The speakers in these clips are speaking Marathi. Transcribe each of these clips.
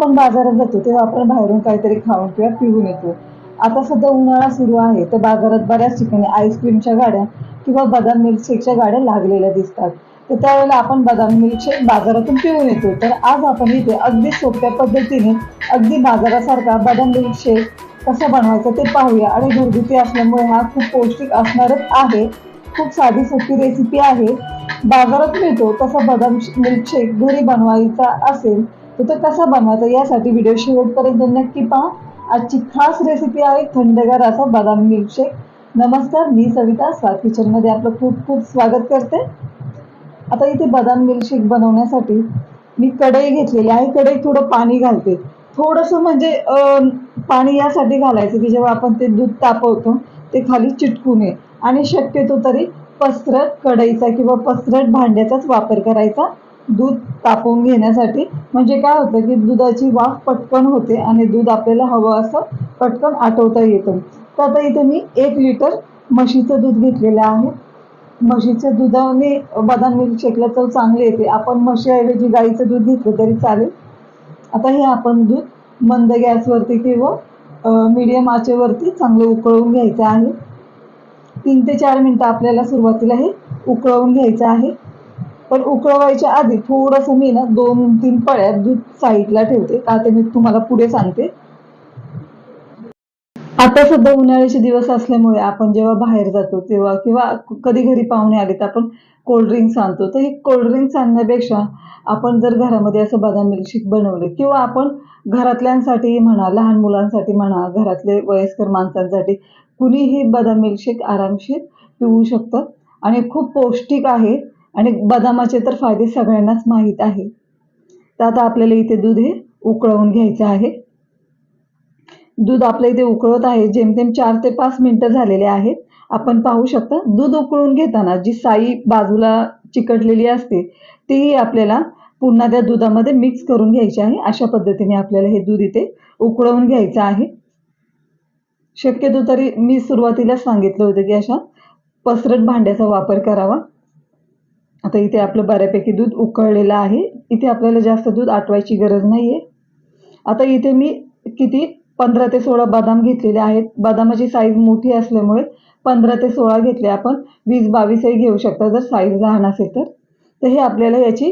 आपण बाजारात जातो तेव्हा आपण बाहेरून काहीतरी खाऊन किंवा पिऊन येतो. आता सध्या उन्हाळा सुरू आहे तर बाजारात बऱ्याच ठिकाणी आईस्क्रीमच्या गाड्या किंवा बदाम मिल्कशेकच्या गाड्या लागलेल्या दिसतात. तर त्यावेळेला आपण बदाम मिल्कशेक बाजारातून पिऊन येतो. तर आज आपण इथे अगदी सोप्या पद्धतीने अगदी बाजारासारखा बदाम मिल्कशेक कसा बनवायचा ते पाहूया. आणि घरगुती असल्यामुळे हा खूप पौष्टिक असणारच आहे. खूप साधी सोपी रेसिपी आहे. बाजारात मिळतो तसा बदाम मिल्कशेक घरी बनवायचा असेल तर तो कसा बनवायचा यासाठी व्हिडिओ शेवटपर्यंत नक्की पहा. आजची खास रेसिपी आहे थंडगार असा बदाम मिल्कशेक नमस्कार मी सविता स्वाद किचनमध्ये आपलं खूप खूप स्वागत करते. आता इथे बदाम मिल्कशेक बनवण्यासाठी मी कढई घेतलेली आहे. कढईत थोडं पाणी घालते. थोडंसं म्हणजे पाणी यासाठी घालायचं की जेव्हा आपण ते दूध तापवतो ते खाली चिटकू नये. आणि शक्यतो तरी पसरट कढईचा किंवा पसरट भांड्याचाच वापर करायचा. दूध तापवून घेण्यासाठी. म्हणजे काय होतं की दुधाची वाफ पटकन होते आणि दूध आपल्याला हवं असं पटकन आटवता येतं. तर आता इथे मी एक लिटर म्हशीचं दूध घेतलेलं आहे. म्हशीच्या दुधाने बदाम मिल्क मिल्कशेकला चव चांगली येते. आपण म्हशीऐवजी गाईचं दूध घेतलं तरी चालेल. आता हे आपण दूध मंद गॅसवरती किंवा मीडियम आचेवरती चांगलं उकळवून घ्यायचं आहे. तीन ते चार मिनटं आपल्याला सुरुवातीला हे उकळवून घ्यायचं आहे. पण उकळवायच्या आधी थोडंसं मी ना दोन तीन पळ्यात दूध साईडला ठेवते. का ते मी तुम्हाला पुढे सांगते. आता सध्या उन्हाळ्याचे दिवस असल्यामुळे आपण जेव्हा बाहेर जातो तेव्हा किंवा कधी घरी पाहुणे आले तर आपण कोल्ड्रिंक्स आणतो. तर हे कोल्ड्रिंक्स आणण्यापेक्षा आपण जर घरामध्ये असं बदाम मिल्कशेक बनवलं किंवा आपण घरातल्यांसाठी म्हणा लहान मुलांसाठी म्हणा घरातले वयस्कर माणसांसाठी कुणीही बदाम मिल्कशेक आरामशीर पिऊ शकतं. आणि खूप पौष्टिक आहे. आणि बदामाचे तर फायदे सगळ्यांनाच माहीत आहे तर आता आपल्याला इथे दूध हे उकळवून घ्यायचं आहे. दूध आपल्या इथे उकळत आहे. जेमतेम चार ते पाच मिनटं झालेले आहेत. आपण पाहू शकता दूध उकळून घेताना जी साई बाजूला चिकटलेली असते तीही आपल्याला पुन्हा त्या दुधामध्ये मिक्स करून घ्यायची आहे. अशा पद्धतीने आपल्याला हे दूध इथे उकळवून घ्यायचं आहे. शक्यतो तरी मी सुरुवातीला सांगितलं होतं की अशा पसरट भांड्याचा वापर करावा. आता इथे आपलं बऱ्यापैकी दूध उकळलेलं आहे. इथे आपल्याला जास्त दूध आटवायची गरज नाही आहे आता इथे मी किती? पंधरा ते सोळा बदाम घेतलेले आहेत. बदामाची साईज मोठी असल्यामुळे पंधरा ते सोळा घेतले. आपण वीस बावीसही घेऊ शकता जर साईज लहान असेल तर. तर हे आपल्याला याची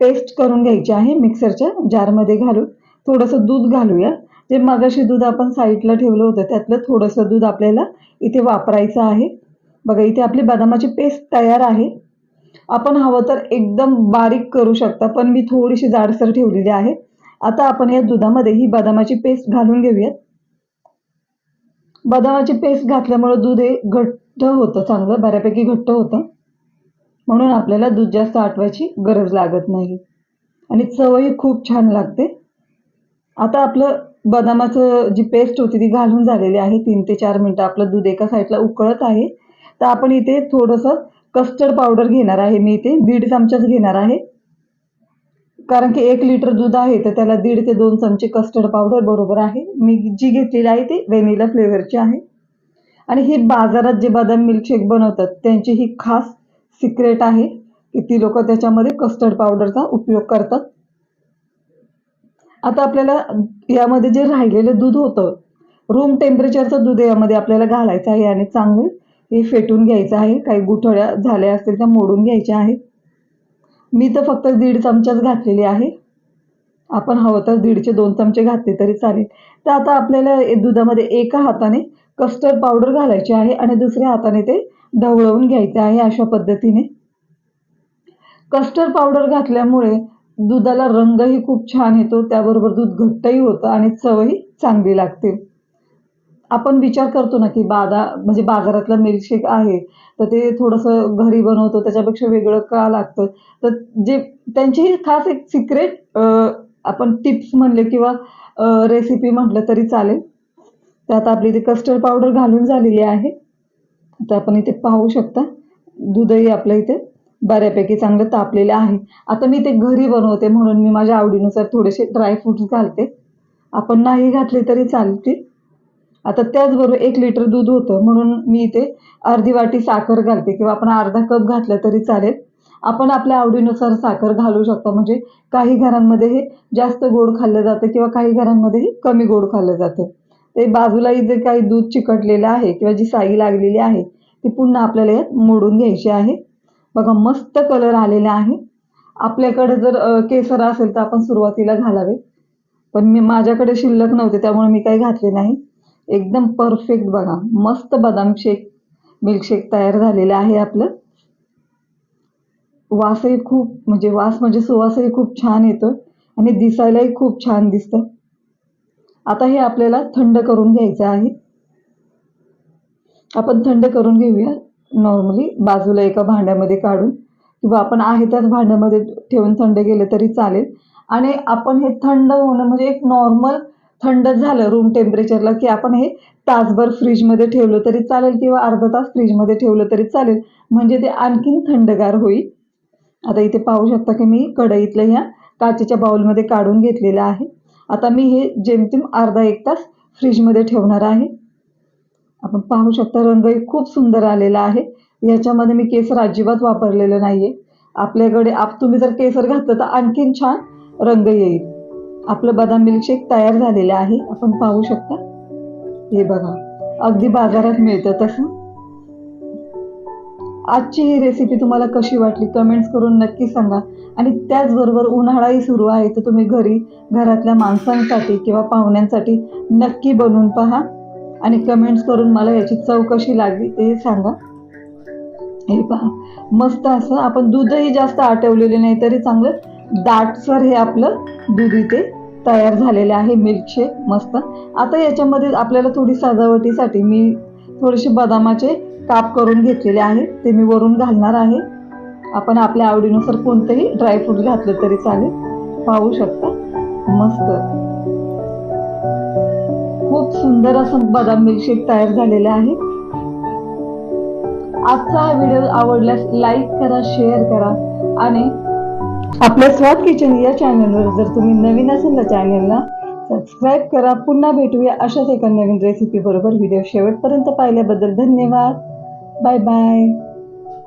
पेस्ट करून घ्यायची आहे मिक्सरच्या जारमध्ये घालून. थोडंसं दूध घालूया. जे मगाशी दूध आपण साईडला ठेवलं होतं त्यातलं थोडंसं दूध आपल्याला इथे वापरायचं आहे. बघा इथे आपली बदामाची पेस्ट तयार आहे. आपण हवं तर एकदम बारीक करू शकता पण मी थोडीशी जाडसर ठेवलेली आहे. आता आपण या दुधामध्ये ही बदामाची पेस्ट घालून घेऊयात. बदामाची पेस्ट घातल्यामुळे दूध हे घट्ट होतं चांगलं बऱ्यापैकी घट्ट होतं. म्हणून आपल्याला दूध जास्त आटवायची गरज लागत नाही. आणि चवही खूप छान लागते. आता आपलं बदामाचं जी पेस्ट होती ती घालून झालेली आहे तीन ते चार मिनटं. आपलं दूध एका साईडला उकळत आहे. तर आपण इथे थोडंसं कस्टर्ड पावडर घेणार आहे मी इथे. दीड चमचाच घेणार आहे. कारण की एक लिटर दूध आहे तर त्याला दीड ते दोन चमचे कस्टर्ड पावडर बरोबर आहे. मी जी घेतलेली आहे ती व्हेनिला फ्लेवरची आहे. आणि ही बाजारात जे बदाम मिल्कशेक बनवतात त्यांची ही खास सिक्रेट आहे की ती लोक त्याच्यामध्ये कस्टर्ड पावडरचा उपयोग करतात. आता आपल्याला यामध्ये जे राहिलेलं दूध होतं रूम टेम्परेचरचं दूध यामध्ये आपल्याला घालायचं आहे आणि चांगलं हे फेटून घ्यायचं आहे. काही गुठळ्या झाल्या असतील त्या मोडून घ्यायच्या आहेत. मी तर फक्त दीड चमचाच घातलेली आहे. आपण हवं तर दीडचे दोन चमचे घातले तरी चालेल. तर आता आपल्याला दुधामध्ये एका हाताने कस्टर्ड पावडर घालायची आहे आणि दुसऱ्या हाताने ते ढवळवून घ्यायचे आहे अशा पद्धतीने. कस्टर्ड पावडर घातल्यामुळे दुधाला रंगही खूप छान येतो. त्याबरोबर दूध घट्टही होतं आणि चवही चांगली लागते. आपण विचार करतो ना की बादा म्हणजे बाजारातलं मिल्कशेक आहे तर ते थोडंसं घरी बनवतो त्याच्यापेक्षा वेगळं का लागतं? तर जे त्यांचीही खास एक सिक्रेट आपण टिप्स म्हणले किंवा रेसिपी म्हटलं तरी चालेल. त्यात आपली इथे कस्टर्ड पावडर घालून झालेली आहे. आता आपण इथे पाहू शकता. दूधही आपलं इथे बऱ्यापैकी चांगलं तापलेलं आहे. आता मी ते घरी बनवते म्हणून मी माझ्या आवडीनुसार थोडेसे ड्रायफ्रुट्स घालते. आपण नाही घातले तरी चालतील. आता त्याचबरोबर एक लिटर दूध होतं म्हणून मी इथे अर्धी वाटी साखर घालते किंवा आपण अर्धा कप घातलं तरी चालेल. आपण आपल्या आवडीनुसार साखर घालू शकता म्हणजे काही घरांमध्ये हे जास्त गोड खाल्लं जातं किंवा काही घरांमध्ये हे कमी गोड खाल्लं जातं. ते बाजूला जे काही दूध चिकटलेलं आहे किंवा जी साई लागलेली आहे ती पुन्हा आपल्याला यात मोडून घ्यायची आहे. बघा मस्त कलर आलेला आहे. आपल्याकडे जर केसर असेल तर आपण सुरुवातीला घालावे. पण मी माझ्याकडे शिल्लक नव्हते त्यामुळे मी काही घातले नाही. एकदम परफेक्ट बघा. मस्त बदाम शेक मिल्कशेक तयार झालेलं आहे आपलं. वासही खूप म्हणजे वास म्हणजे सुवासही खूप छान येतो आणि दिसायलाही खूप छान दिसतं. आता हे आपल्याला थंड करून घ्यायचं आहे. आपण थंड करून घेऊया. नॉर्मली बाजूला एका भांड्यामध्ये काढून किंवा आपण आहे त्याच भांड्यामध्ये ठेवून थंड केलं तरी चालेल. आणि आपण हे थंड होणं म्हणजे एक नॉर्मल थंड झालं रूम टेम्परेचरला की आपण हे तासभर फ्रीजमध्ये ठेवलं तरी चालेल किंवा अर्धा तास फ्रीजमध्ये ठेवलं तरी चालेल. म्हणजे ते आणखीन थंडगार होईल. आता इथे पाहू शकता की मी कढईतलं ह्या काचेच्या बाउलमध्ये काढून घेतलेलं आहे. आता मी हे जेमतेम अर्धा एक तास फ्रीजमध्ये ठेवणार आहे. आपण पाहू शकता रंगही खूप सुंदर आलेला आहे. याच्यामध्ये मी केसर अजिबात वापरलेलं नाही आहे आपल्याकडे आप तुम्ही जर केसर घातलं तर आणखीन छान रंग येईल. आपलं बदाम मिल्कशेक तयार झालेलं आहे. आपण पाहू शकता. हे बघा अगदी बाजारात मिळतं तसं. आजची ही रेसिपी तुम्हाला कशी वाटली कमेंट्स करून नक्की सांगा. आणि त्याचबरोबर उन्हाळाही सुरू आहे तर तुम्ही घरी घरातल्या माणसांसाठी किंवा पाहुण्यांसाठी नक्की बनवून पहा. आणि कमेंट्स करून मला याची चव कशी लागली ते सांगा. हे पहा मस्त असं आपण दूधही जास्त आटवलेले नाही तरी चांगलं दाटसर हे आपलं दूध इथे तयार झालेलं आहे. मिल्कशेक मस्त. आता याच्यामध्ये आपल्याला थोडी सजावटीसाठी मी थोडेसे बदामाचे काप करून घेतलेले आहे ते मी वरून घालणार आहे. आपण आपल्या आवडीनुसार कोणतंही ड्रायफ्रूट घातलं तरी चालेल. पाहू शकता. मस्त. खूप सुंदर असं बदाम मिल्कशेक तयार झालेलं आहे. आजचा हा व्हिडिओ आवडल्यास लाईक करा शेअर करा आणि आपल्या स्वाद किचन या चॅनलवर जर तुम्ही नवीन असेल तर चॅनलला सबस्क्राईब करा. पुन्हा भेटूया अशाच एका नवीन रेसिपी बरोबर व्हिडिओ शेवटपर्यंत पाहिल्याबद्दल धन्यवाद. Bye bye